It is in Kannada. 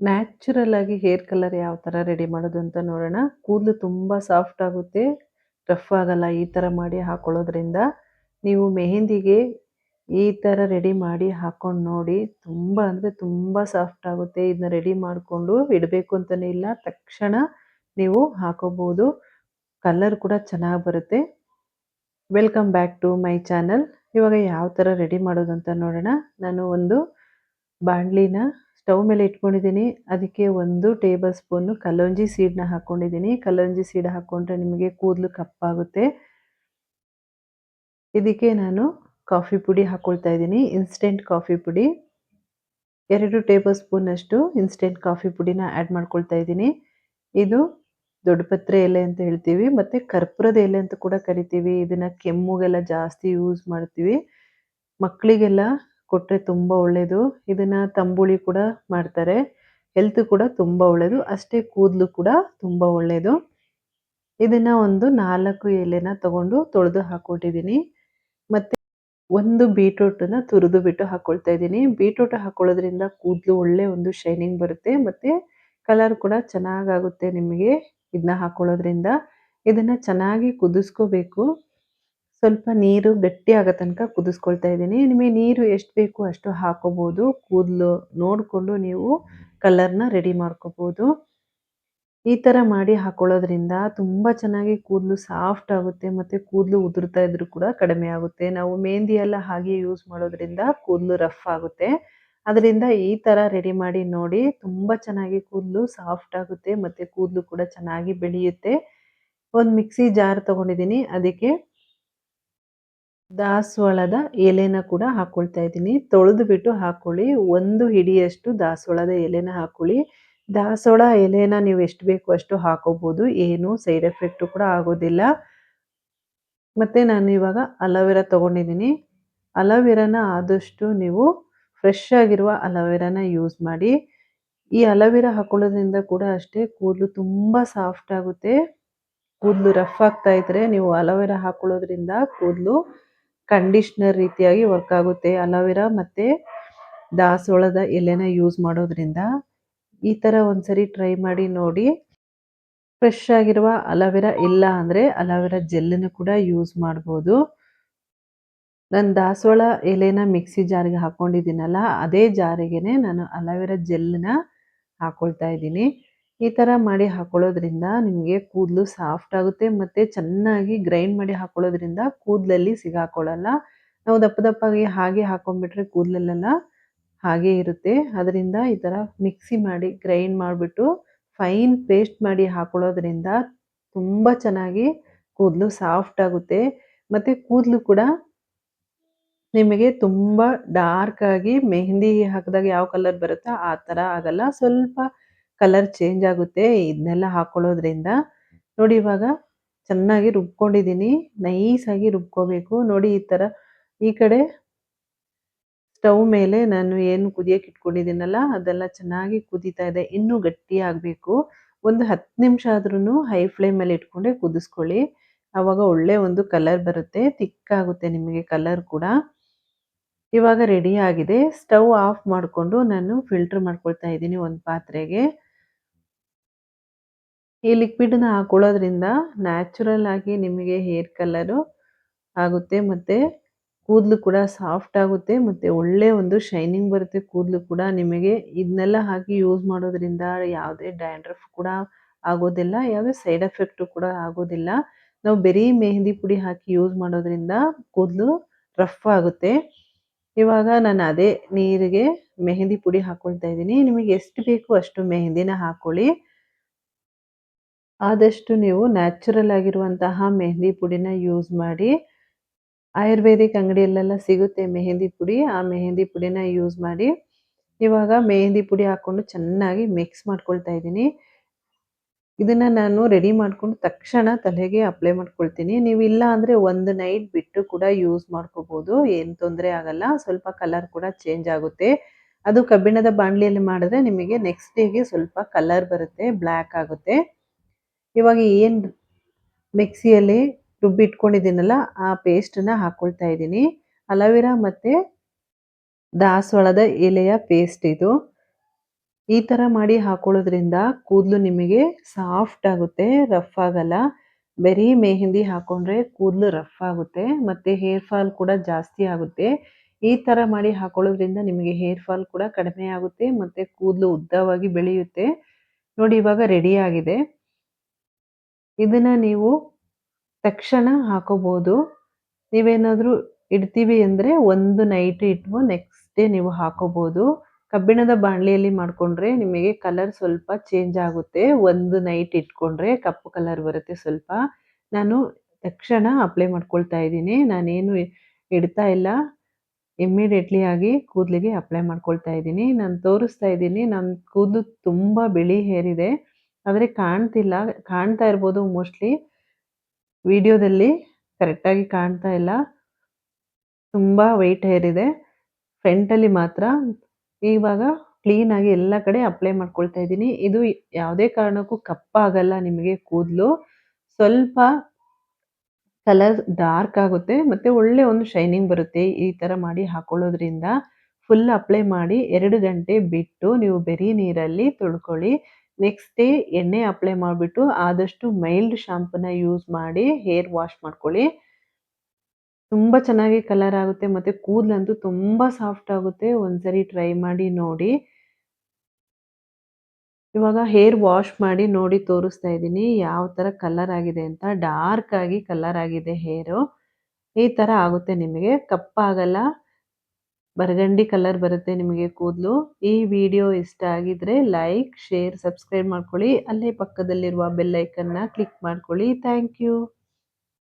ನ್ಯಾಚುರಲ್ ಆಗಿ ಹೇರ್ ಕಲರ್ ಯಾವ ಥರ ರೆಡಿ ಮಾಡೋದು ಅಂತ ನೋಡೋಣ. ಕೂದಲು ತುಂಬ ಸಾಫ್ಟ್ ಆಗುತ್ತೆ. ರಫ್ ಆಗಲ್ಲ ಈ ಥರ ಮಾಡಿ ಹಾಕೊಳ್ಳೋದ್ರಿಂದ. ನೀವು ಮೆಹಂದಿಗೆ ಈ ಥರ ರೆಡಿ ಮಾಡಿ ಹಾಕೊಂಡು ನೋಡಿ ತುಂಬ ಅಂದರೆ ತುಂಬ ಸಾಫ್ಟ್ ಆಗುತ್ತೆ. ಇದನ್ನ ರೆಡಿ ಮಾಡಿಕೊಂಡು ಇಡಬೇಕು ಅಂತಲೇ ಇಲ್ಲ. ತಕ್ಷಣ ನೀವು ಹಾಕೋಬೋದು. ಕಲರ್ ಕೂಡ ಚೆನ್ನಾಗಿ ಬರುತ್ತೆ. Welcome back to my channel ಇವಾಗ ಯಾವ ಥರ ರೆಡಿ ಮಾಡೋದು ಅಂತ ನೋಡೋಣ. ನಾನು ಒಂದು ಬಾಣಲಿನ ಸ್ಟವ್ ಮೇಲೆ ಇಟ್ಕೊಂಡಿದ್ದೀನಿ. ಅದಕ್ಕೆ ಒಂದು ಟೇಬಲ್ ಸ್ಪೂನು ಕಲ್ಲಂಜಿ ಸೀಡನ್ನ ಹಾಕ್ಕೊಂಡಿದ್ದೀನಿ. ಕಲ್ಲಂಜಿ ಸೀಡ್ ಹಾಕ್ಕೊಂಡ್ರೆ ನಿಮಗೆ ಕೂದಲು ಕಪ್ಪಾಗುತ್ತೆ. ಇದಕ್ಕೆ ನಾನು ಕಾಫಿ ಪುಡಿ ಹಾಕ್ಕೊಳ್ತಾ ಇದ್ದೀನಿ. ಇನ್ಸ್ಟೆಂಟ್ ಕಾಫಿ ಪುಡಿ. ಎರಡು ಟೇಬಲ್ ಸ್ಪೂನಷ್ಟು ಇನ್ಸ್ಟೆಂಟ್ ಕಾಫಿ ಪುಡಿನ ಆ್ಯಡ್ ಮಾಡ್ಕೊಳ್ತಾ ಇದ್ದೀನಿ. ಇದು ದೊಡ್ಡಪತ್ರೆ ಎಲೆ ಅಂತ ಹೇಳ್ತೀವಿ. ಮತ್ತು ಕರ್ಪೂರದ ಎಲೆ ಅಂತ ಕೂಡ ಕರಿತೀವಿ. ಇದನ್ನು ಕೆಮ್ಮುಗೆಲ್ಲ ಜಾಸ್ತಿ ಯೂಸ್ ಮಾಡ್ತೀವಿ. ಮಕ್ಕಳಿಗೆಲ್ಲ ಕೊಟ್ಟರೆ ತುಂಬ ಒಳ್ಳೆಯದು ಇದನ್ನು ತಂಬುಳಿ ಕೂಡ ಮಾಡ್ತಾರೆ. ಹೆಲ್ತ್ ಕೂಡ ತುಂಬ ಒಳ್ಳೆಯದು ಅಷ್ಟೇ ಕೂದಲು ಕೂಡ ತುಂಬ ಒಳ್ಳೆಯದು ಇದನ್ನು ಒಂದು ನಾಲ್ಕು ಎಲೆನ ತಗೊಂಡು ತೊಳೆದು ಹಾಕ್ಕೊಟ್ಟಿದ್ದೀನಿ ಮತ್ತು ಒಂದು ಬೀಟ್ರೂಟನ್ನು ತುರಿದು ಬಿಟ್ಟು ಹಾಕ್ಕೊಳ್ತಾ ಇದ್ದೀನಿ. ಬೀಟ್ರೂಟ್ ಹಾಕ್ಕೊಳ್ಳೋದ್ರಿಂದ ಕೂದಲು ಒಳ್ಳೆ ಒಂದು ಶೈನಿಂಗ್ ಬರುತ್ತೆ. ಮತ್ತು ಕಲರ್ ಕೂಡ ಚೆನ್ನಾಗಾಗುತ್ತೆ ನಿಮಗೆ. ಇದನ್ನ ಹಾಕ್ಕೊಳ್ಳೋದ್ರಿಂದ ಇದನ್ನು ಚೆನ್ನಾಗಿ ಕುದಿಸ್ಕೋಬೇಕು. ಸ್ವಲ್ಪ ನೀರು ಗಟ್ಟಿ ಆಗೋ ತನಕ ಕುದಿಸ್ಕೊಳ್ತಾ ಇದ್ದೀನಿ. ನಿಮಗೆ ನೀರು ಎಷ್ಟು ಬೇಕು ಅಷ್ಟು ಹಾಕೋಬೋದು. ಕೂದಲು ನೋಡಿಕೊಂಡು ನೀವು ಕಲರ್ನ ರೆಡಿ ಮಾಡ್ಕೋಬೋದು. ಈ ಥರ ಮಾಡಿ ಹಾಕೊಳ್ಳೋದ್ರಿಂದ ತುಂಬ ಚೆನ್ನಾಗಿ ಕೂದಲು ಸಾಫ್ಟ್ ಆಗುತ್ತೆ ಮತ್ತು ಕೂದಲು ಉದುರ್ತಾ ಇದ್ರೂ ಕೂಡ ಕಡಿಮೆ ಆಗುತ್ತೆ. ನಾವು ಮೆಹಂದಿ ಎಲ್ಲ ಹಾಗೆ ಯೂಸ್ ಮಾಡೋದ್ರಿಂದ ಕೂದಲು ರಫ್ ಆಗುತ್ತೆ. ಅದರಿಂದ ಈ ಥರ ರೆಡಿ ಮಾಡಿ ನೋಡಿ ತುಂಬ ಚೆನ್ನಾಗಿ ಕೂದಲು ಸಾಫ್ಟ್ ಆಗುತ್ತೆ ಮತ್ತು ಕೂದಲು ಕೂಡ ಚೆನ್ನಾಗಿ ಬೆಳೆಯುತ್ತೆ. ಒಂದು ಮಿಕ್ಸಿ ಜಾರ್ ತೊಗೊಂಡಿದ್ದೀನಿ. ಅದಕ್ಕೆ ದಾಸವಾಳದ ಎಲೆನ ಕೂಡ ಹಾಕ್ಕೊಳ್ತಾ ಇದ್ದೀನಿ. ತೊಳೆದು ಬಿಟ್ಟು ಹಾಕ್ಕೊಳ್ಳಿ ಒಂದು ಹಿಡಿಯಷ್ಟು ದಾಸವಾಳದ ಎಲೆನ ಹಾಕ್ಕೊಳ್ಳಿ ದಾಸವಾಳ ಎಲೆನ ನೀವು ಎಷ್ಟು ಬೇಕು ಅಷ್ಟು ಹಾಕೋಬೋದು. ಏನು ಸೈಡ್ ಎಫೆಕ್ಟು ಕೂಡ ಆಗೋದಿಲ್ಲ. ಮತ್ತು ನಾನು ಇವಾಗ ಅಲೋವೆರಾ ತೊಗೊಂಡಿದ್ದೀನಿ. ಅಲೋವೆರಾನ ಆದಷ್ಟು ನೀವು ಫ್ರೆಶ್ ಆಗಿರುವ ಅಲೋವೆರಾನ ಯೂಸ್ ಮಾಡಿ. ಈ ಅಲೋವೆರಾ ಹಾಕೊಳ್ಳೋದ್ರಿಂದ ಕೂಡ ಅಷ್ಟೇ ಕೂದಲು ತುಂಬ ಸಾಫ್ಟ್ ಆಗುತ್ತೆ. ಕೂದಲು ರಫ್ ಆಗ್ತಾ ಇದ್ರೆ ನೀವು ಅಲೋವೆರಾ ಹಾಕೊಳ್ಳೋದ್ರಿಂದ ಕೂದಲು ಕಂಡೀಷ್ನರ್ ರೀತಿಯಾಗಿ ವರ್ಕ್ ಆಗುತ್ತೆ. ಅಲೋವೆರಾ ಮತ್ತು ದಾಸವಾಳದ ಎಲೆನ ಯೂಸ್ ಮಾಡೋದ್ರಿಂದ ಈ ಥರ ಒಂದ್ಸರಿ ಟ್ರೈ ಮಾಡಿ ನೋಡಿ. ಫ್ರೆಶ್ ಆಗಿರುವ ಅಲೋವೆರಾ ಇಲ್ಲ ಅಂದರೆ ಅಲೋವೆರಾ ಜೆಲ್ಲನ್ನು ಕೂಡ ಯೂಸ್ ಮಾಡ್ಬೋದು. ನಾನು ದಾಸವಾಳ ಎಲೆನ ಮಿಕ್ಸಿ ಜಾರಿಗೆ ಹಾಕ್ಕೊಂಡಿದ್ದೀನಲ್ಲ ಅದೇ ಜಾರಿಗೆ ನಾನು ಅಲೋವೆರಾ ಜೆಲ್ಲನ್ನ ಹಾಕ್ಕೊಳ್ತಾ ಇದ್ದೀನಿ. ಈ ಥರ ಮಾಡಿ ಹಾಕೊಳ್ಳೋದ್ರಿಂದ ನಿಮಗೆ ಕೂದಲು ಸಾಫ್ಟ್ ಆಗುತ್ತೆ ಮತ್ತು ಚೆನ್ನಾಗಿ ಗ್ರೈಂಡ್ ಮಾಡಿ ಹಾಕೊಳ್ಳೋದ್ರಿಂದ ಕೂದಲಲ್ಲಿ ಸಿಗಾಕೊಳ್ಳಲ್ಲ. ನಾವು ದಪ್ಪ ದಪ್ಪಾಗಿ ಹಾಗೆ ಹಾಕೊಂಡ್ಬಿಟ್ರೆ ಕೂದಲಲ್ಲೆಲ್ಲ ಹಾಗೆ ಇರುತ್ತೆ. ಅದರಿಂದ ಈ ಥರ ಮಿಕ್ಸಿ ಮಾಡಿ ಗ್ರೈಂಡ್ ಮಾಡಿಬಿಟ್ಟು ಫೈನ್ ಪೇಸ್ಟ್ ಮಾಡಿ ಹಾಕೊಳ್ಳೋದ್ರಿಂದ ತುಂಬ ಚೆನ್ನಾಗಿ ಕೂದಲು ಸಾಫ್ಟ್ ಆಗುತ್ತೆ. ಮತ್ತು ಕೂದಲು ಕೂಡ ನಿಮಗೆ ತುಂಬ ಡಾರ್ಕ್ ಆಗಿ, ಮೆಹಂದಿ ಹಾಕಿದಾಗ ಯಾವ ಕಲರ್ ಬರುತ್ತೋ ಆ ಥರ ಆಗಲ್ಲ. ಸ್ವಲ್ಪ ಕಲರ್ ಚೇಂಜ್ ಆಗುತ್ತೆ ಇದನ್ನೆಲ್ಲ ಹಾಕೊಳ್ಳೋದ್ರಿಂದ. ನೋಡಿ ಇವಾಗ ಚೆನ್ನಾಗಿ ರುಬ್ಕೊಂಡಿದ್ದೀನಿ, ನೈಸಾಗಿ ರುಬ್ಕೋಬೇಕು. ನೋಡಿ ಈ ಥರ ಈ ಕಡೆ ಸ್ಟವ್ ಮೇಲೆ ನಾನು ಏನು ಕುದಿಯೋಕೆ ಇಟ್ಕೊಂಡಿದ್ದೀನಲ್ಲ, ಅದೆಲ್ಲ ಚೆನ್ನಾಗಿ ಕುದೀತಾ ಇದೆ. ಇನ್ನೂ ಗಟ್ಟಿ ಆಗಬೇಕು. ಒಂದು ಹತ್ತು ನಿಮಿಷ ಆದ್ರೂ ಹೈ ಫ್ಲೇಮಲ್ಲಿ ಇಟ್ಕೊಂಡೆ ಕುದಿಸ್ಕೊಳ್ಳಿ. ಆವಾಗ ಒಳ್ಳೆ ಒಂದು ಕಲರ್ ಬರುತ್ತೆ ತಿಕ್ಕಾಗುತ್ತೆ ನಿಮಗೆ ಕಲರ್ ಕೂಡ. ಇವಾಗ ರೆಡಿ ಆಗಿದೆ. ಸ್ಟವ್ ಆಫ್ ಮಾಡಿಕೊಂಡು ನಾನು ಫಿಲ್ಟರ್ ಮಾಡ್ಕೊಳ್ತಾ ಇದ್ದೀನಿ ಒಂದು ಪಾತ್ರೆಗೆ. ಈ ಲಿಕ್ವಿಡನ್ನ ಹಾಕೊಳ್ಳೋದ್ರಿಂದ ನ್ಯಾಚುರಲ್ ಆಗಿ ನಿಮಗೆ ಹೇರ್ ಕಲರು ಆಗುತ್ತೆ ಮತ್ತು ಕೂದಲು ಕೂಡ ಸಾಫ್ಟ್ ಆಗುತ್ತೆ ಮತ್ತು ಒಳ್ಳೆ ಒಂದು ಶೈನಿಂಗ್ ಬರುತ್ತೆ, ಕೂದಲು ಕೂಡ ನಿಮಗೆ ಇದನ್ನೆಲ್ಲ ಹಾಕಿ ಯೂಸ್ ಮಾಡೋದ್ರಿಂದ ಯಾವುದೇ ಡ್ಯಾಂಡ್ರಫ್ ಕೂಡ ಆಗೋದಿಲ್ಲ, ಯಾವುದೇ ಸೈಡ್ ಎಫೆಕ್ಟು ಕೂಡ ಆಗೋದಿಲ್ಲ. ನಾವು ಬರೀ ಮೆಹಂದಿ ಪುಡಿ ಹಾಕಿ ಯೂಸ್ ಮಾಡೋದ್ರಿಂದ ಕೂದಲು ರಫ್ ಆಗುತ್ತೆ. ಇವಾಗ ನಾನು ಅದೇ ನೀರಿಗೆ ಮೆಹಂದಿ ಪುಡಿ ಹಾಕ್ಕೊಳ್ತಾ ಇದ್ದೀನಿ, ನಿಮಗೆ ಎಷ್ಟು ಬೇಕು ಅಷ್ಟು ಮೆಹಂದಿನ ಹಾಕ್ಕೊಳ್ಳಿ ಆದಷ್ಟು ನೀವು ನ್ಯಾಚುರಲ್ ಆಗಿರುವಂತಹ ಮೆಹಂದಿ ಪುಡಿನ ಯೂಸ್ ಮಾಡಿ, ಆಯುರ್ವೇದಿಕ್ ಅಂಗಡಿಯಲ್ಲೆಲ್ಲ ಸಿಗುತ್ತೆ ಮೆಹಂದಿ ಪುಡಿ, ಆ ಮೆಹಂದಿ ಪುಡಿನ ಯೂಸ್ ಮಾಡಿ. ಇವಾಗ ಮೆಹಂದಿ ಪುಡಿ ಹಾಕ್ಕೊಂಡು ಚೆನ್ನಾಗಿ ಮಿಕ್ಸ್ ಮಾಡ್ಕೊಳ್ತಾ ಇದ್ದೀನಿ. ಇದನ್ನು ನಾನು ರೆಡಿ ಮಾಡಿಕೊಂಡು ತಕ್ಷಣ ತಲೆಗೆ ಅಪ್ಲೈ ಮಾಡ್ಕೊಳ್ತೀನಿ. ನೀವು ಇಲ್ಲ ಅಂದರೆ ಒಂದು ನೈಟ್ ಬಿಟ್ಟು ಕೂಡ ಯೂಸ್ ಮಾಡ್ಕೋಬೋದು, ಏನು ತೊಂದರೆ ಆಗಲ್ಲ. ಸ್ವಲ್ಪ ಕಲರ್ ಕೂಡ ಚೇಂಜ್ ಆಗುತ್ತೆ. ಅದು ಕಬ್ಬಿಣದ ಬಾಣಲಿಯಲ್ಲಿ ಮಾಡಿದ್ರೆ ನಿಮಗೆ ನೆಕ್ಸ್ಟ್ ಡೇಗೆ ಸ್ವಲ್ಪ ಕಲರ್ ಬರುತ್ತೆ ಬ್ಲ್ಯಾಕ್ ಆಗುತ್ತೆ. ಇವಾಗ ಏನು ಮಿಕ್ಸಿಯಲ್ಲಿ ರುಬ್ಬಿಟ್ಕೊಂಡಿದ್ದೀನಲ್ಲ, ಆ ಪೇಸ್ಟನ್ನು ಹಾಕ್ಕೊಳ್ತಾ ಇದ್ದೀನಿ. ಅಲೋವೆರಾ ಮತ್ತು ದಾಸವಾಳದ ಎಲೆಯ ಪೇಸ್ಟ್ ಇದು. ಈ ಥರ ಮಾಡಿ ಹಾಕೊಳ್ಳೋದ್ರಿಂದ ಕೂದಲು ನಿಮಗೆ ಸಾಫ್ಟ್ ಆಗುತ್ತೆ, ರಫ್ ಆಗಲ್ಲ. ಬರೀ ಮೆಹಂದಿ ಹಾಕೊಂಡ್ರೆ ಕೂದಲು ರಫ್ ಆಗುತ್ತೆ, ಮತ್ತು ಹೇರ್ ಫಾಲ್ ಕೂಡ ಜಾಸ್ತಿ ಆಗುತ್ತೆ. ಈ ಥರ ಮಾಡಿ ಹಾಕೊಳ್ಳೋದ್ರಿಂದ ನಿಮಗೆ ಹೇರ್ ಫಾಲ್ ಕೂಡ ಕಡಿಮೆ ಆಗುತ್ತೆ, ಮತ್ತು ಕೂದಲು ಉದ್ದವಾಗಿ ಬೆಳೆಯುತ್ತೆ. ನೋಡಿ ಇವಾಗ ರೆಡಿ ಆಗಿದೆ. ಇದನ್ನ ನೀವು ತಕ್ಷಣ ಹಾಕೋಬಹುದು ನೀವೇನಾದರೂ ಇಡ್ತೀವಿ ಅಂದರೆ ಒಂದು ನೈಟ್ ಇಟ್ಟು ನೆಕ್ಸ್ಟ್ ಡೇ ನೀವು ಹಾಕೋಬಹುದು ಕಬ್ಬಿಣದ ಬಾಣಲಿಯಲ್ಲಿ ಮಾಡಿಕೊಂಡ್ರೆ ನಿಮಗೆ ಕಲರ್ ಸ್ವಲ್ಪ ಚೇಂಜ್ ಆಗುತ್ತೆ. ಒಂದು ನೈಟ್ ಇಟ್ಕೊಂಡ್ರೆ ಕಪ್ಪು ಕಲರ್ ಬರುತ್ತೆ ಸ್ವಲ್ಪ. ನಾನು ತಕ್ಷಣ ಅಪ್ಲೈ ಮಾಡ್ಕೊಳ್ತಾ ಇದ್ದೀನಿ. ನಾನೇನು ಇಡ್ತಾ ಇಲ್ಲ. ಇಮ್ಮಿಡಿಯೇಟ್ಲಿ ಆಗಿ ಕೂದಲಿಗೆ ಅಪ್ಲೈ ಮಾಡ್ಕೊಳ್ತಾ ಇದ್ದೀನಿ. ನಾನು ತೋರಿಸ್ತಾ ಇದ್ದೀನಿ. ನನ್ನ ಕೂದಲು ತುಂಬ ಬಿಳಿ ಹೇರ್ ಇದೆ. ಆದರೆ ಕಾಣ್ತಿಲ್ಲ, ಕಾಣ್ತಾ ಇರ್ಬೋದು ಮೋಸ್ಟ್ಲಿ ವಿಡಿಯೋದಲ್ಲಿ ಕರೆಕ್ಟಾಗಿ ಕಾಣ್ತಾ ಇಲ್ಲ. ತುಂಬ ವೆಯ್ಟ್ ಹೇರ್ ಇದೆ ಫ್ರಂಟಲ್ಲಿ ಮಾತ್ರ ಇವಾಗ ಕ್ಲೀನಾಗಿ ಎಲ್ಲ ಕಡೆ ಅಪ್ಲೈ ಮಾಡ್ಕೊಳ್ತಾ ಇದ್ದೀನಿ. ಇದು ಯಾವುದೇ ಕಾರಣಕ್ಕೂ ಕಪ್ಪಾಗಲ್ಲ ನಿಮಗೆ ಕೂದಲು. ಸ್ವಲ್ಪ ಕಲರ್ ಡಾರ್ಕ್ ಆಗುತ್ತೆ ಮತ್ತು ಒಳ್ಳೆ ಒಂದು ಶೈನಿಂಗ್ ಬರುತ್ತೆ ಈ ಥರ ಮಾಡಿ ಹಾಕೊಳ್ಳೋದ್ರಿಂದ. ಫುಲ್ ಅಪ್ಲೈ ಮಾಡಿ ಎರಡು ಗಂಟೆ ಬಿಟ್ಟು ನೀವು ಬೆರಿ ನೀರಲ್ಲಿ ತೊಳ್ಕೊಳ್ಳಿ. ನೆಕ್ಸ್ಟ್ ಡೇ ಎಣ್ಣೆ ಅಪ್ಲೈ ಮಾಡಿಬಿಟ್ಟು ಆದಷ್ಟು ಮೈಲ್ಡ್ ಶಾಂಪೂನ ಯೂಸ್ ಮಾಡಿ ಹೇರ್ ವಾಶ್ ಮಾಡ್ಕೊಳ್ಳಿ. ತುಂಬ ಚೆನ್ನಾಗಿ ಕಲರ್ ಆಗುತ್ತೆ ಮತ್ತು ಕೂದಲಂತೂ ತುಂಬ ಸಾಫ್ಟ್ ಆಗುತ್ತೆ. ಒಂದ್ಸರಿ ಟ್ರೈ ಮಾಡಿ ನೋಡಿ. ಇವಾಗ ಹೇರ್ ವಾಶ್ ಮಾಡಿ ನೋಡಿ ತೋರಿಸ್ತಾ ಇದ್ದೀನಿ. ಯಾವ ಥರ ಕಲರ್ ಆಗಿದೆ ಅಂತ. ಡಾರ್ಕ್ ಆಗಿ ಕಲರ್ ಆಗಿದೆ ಹೇರು ಈ ಥರ ಆಗುತ್ತೆ ನಿಮಗೆ. ಕಪ್ಪಾಗಲ್ಲ. ಬರಗಂಡಿ ಕಲರ್ ಬರುತ್ತೆ ನಿಮಗೆ ಕೂದಲು. ಈ ವಿಡಿಯೋ ಇಷ್ಟ ಆಗಿದ್ರೆ ಲೈಕ್ ಶೇರ್ ಸಬ್ಸ್ಕ್ರೈಬ್ ಮಾಡ್ಕೊಳ್ಳಿ. ಅಲ್ಲೇ ಪಕ್ಕದಲ್ಲಿರುವ ಬೆಲ್ಲೈಕನ್ನ ಕ್ಲಿಕ್ ಮಾಡ್ಕೊಳ್ಳಿ. Thank you